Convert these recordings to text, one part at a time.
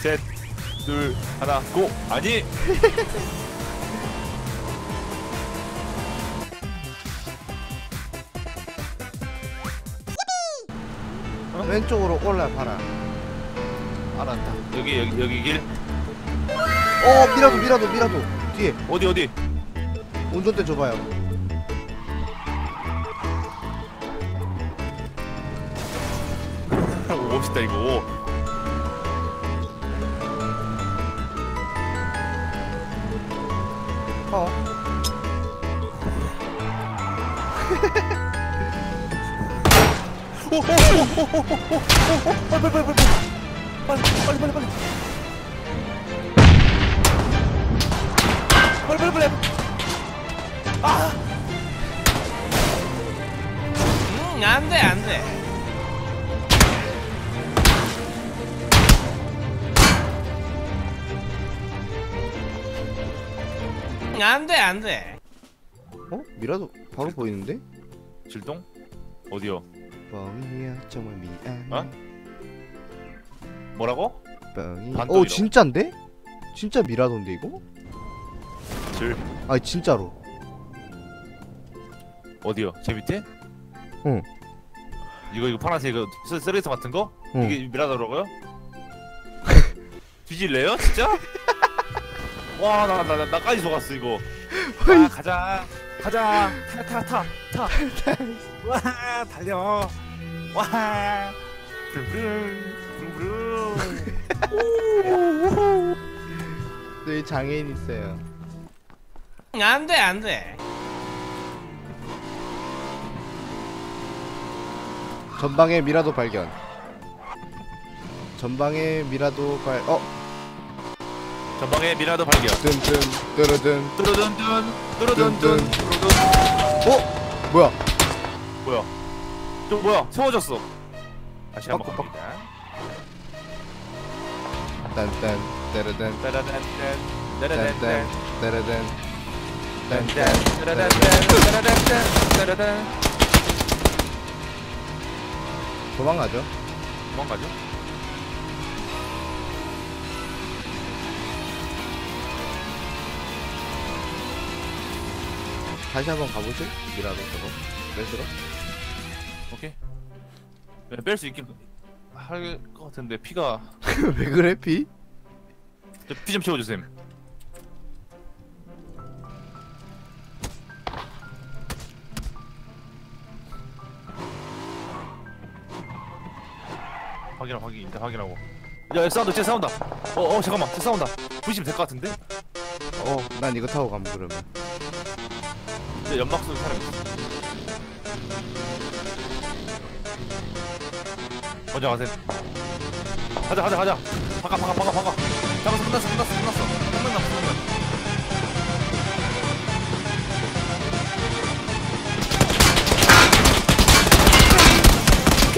셋, 둘, 하나, 고! 아니! 왼쪽으로 올라가라. 알았다. 여기, 여기, 여기 길. 어 미라도 미라도 미라도 뒤에 어디, 어디? 운전대 줘봐요. 오, 멋있다, 이거. 어. 오, 오, 오, 오, 오, 오, 오, 오, 오, 빨리, 빨리, 빨리, 빨리, 빨리, 빨리, 빨리, 빨리. 빨리, 빨리, 빨리. 아! 음. 음, 안 돼, 안 돼. 어? 미라도 바로 보이는데? 질동? 어디요? 뻥이야 정말 미안해. 어? 뭐라고? 뻥이. 반동이라고. 오 진짠데? 진짜 미라도인데 이거? 질 아니 진짜로. 어디요? 제 밑에? 응. 이거 이거 파란색 이거 쓰- 쓰레기통 같은 거? 응. 이게 미라더라고요? 뒤질래요? 진짜? 와 나 나 나 나까지 속았어 이거. 와 가자 가자 타 타 타 타. 와 달려. 와. 저희 장애인 있어요. 음, 안 돼, 안 돼. 전방에 미라도 발견. 전방에 미라도 발. 어? 전방에 미라도 발견. 뜬뜬 뜨르든. 뚜루둔둔 뚜루둔둔. 뚜루둔. 어? 뭐야? 뭐야? 저 뭐야? 세워졌어. 다시 한번 빡, 빡, 갑니다. 딴딴 뜨르든. 따라단단 딴딴 따라단단 뜨르든. 딴딴 뜨르든. 따라단단 따라단. 도망가죠. 도망가죠? 다시 한번 가보실? 미라도 저거. 뺏으러? 오케이. 네, 뺄수 있긴 할 것 같은데 피가 왜 그래 피? 피 좀 채워주세요. 확인하 확인 일단 확인하고. 야, 야 싸운다, 쟤 싸운다. 어, 어 잠깐만, 쟤 싸운다. 부시면 될 것 같은데? 어, 난 이거 타고 가면 그러면. 쟤 연막 쏘는 사람 있어. 가세요. 가자, 가자, 가자. 바꿔, 바꿔, 바꿔, 바꿔. 잡았어, 끝났어, 끝났어, 끝났어. 끝났나, 끝났나.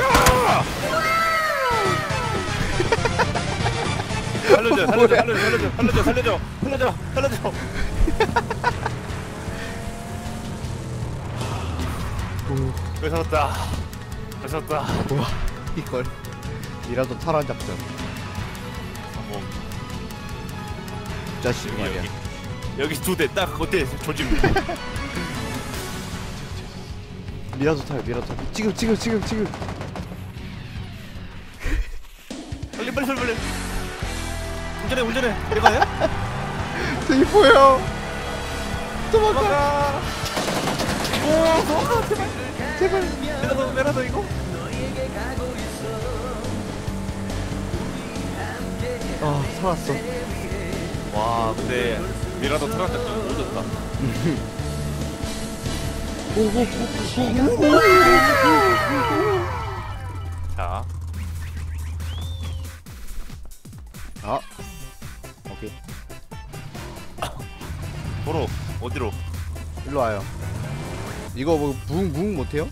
살려줘, 살려줘, 살려줘, 살려줘, 살려줘, 살려줘, 살려줘. 왜 살았다. 왜 살았다. 이걸. 미라도 탈환 작전. 성공. 자식 여기, 말이야. 여기. 두 대딱 그때 조짐. 미라도 타요, 미라도 타요. 지금, 지금, 지금, 지금. 빨리 빨리 빨리 빨리. 운전해 운전해. 내가요? 저기 보여. 도망가. 도망가. 오 도망가 제발. 제발. 메라도 메라도 이거. 아, 살았어. 와 근데 미라도 트라타 좀 오졌다. 자 아. 오케이. 도로 어디로? 일로 와요. 이거 뭐 붕 붕 못해요?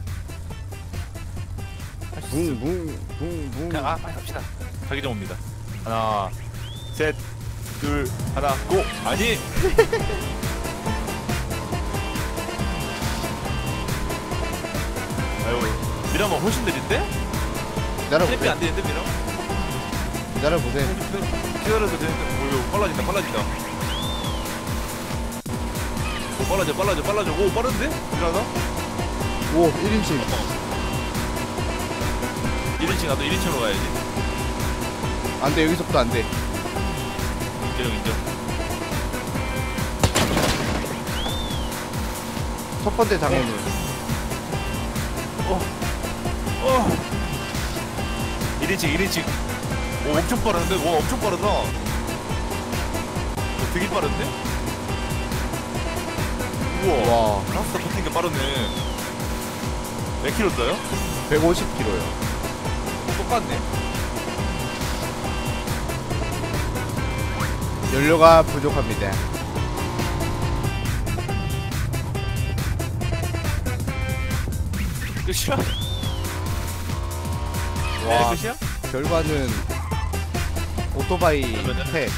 붕 붕 붕붕 그냥 아 빨리 갑시다. 가기 좀 옵니다. 하나 셋. 둘 하나 고 아니 아유 미라가 훨씬 느린데? 내려볼게 안 되는데 미라? 기다려보세요 기다려도 되는데 오 빨라진다 빨라진다 오 빨라져 빨라져 빨라져. 오 빠른데? 일어나? 오 1인칭. 1인칭 나도 1인칭으로 가야지. 안돼 여기서부터 안돼. 인정 인정. 첫 번째 장애물 어. 1인칭 1인칭. 오 엄청 빠른데? 와 엄청 빠르다. 오, 되게 빠른데? 우와. 와. 가스가 붙는 게 빠르네. 몇 킬로 떠요? 150kg요. 똑같네. 연료가 부족합니다. 끝이야? 와. 네, 끝이야? 결과는 오토바이 그러면은- 팩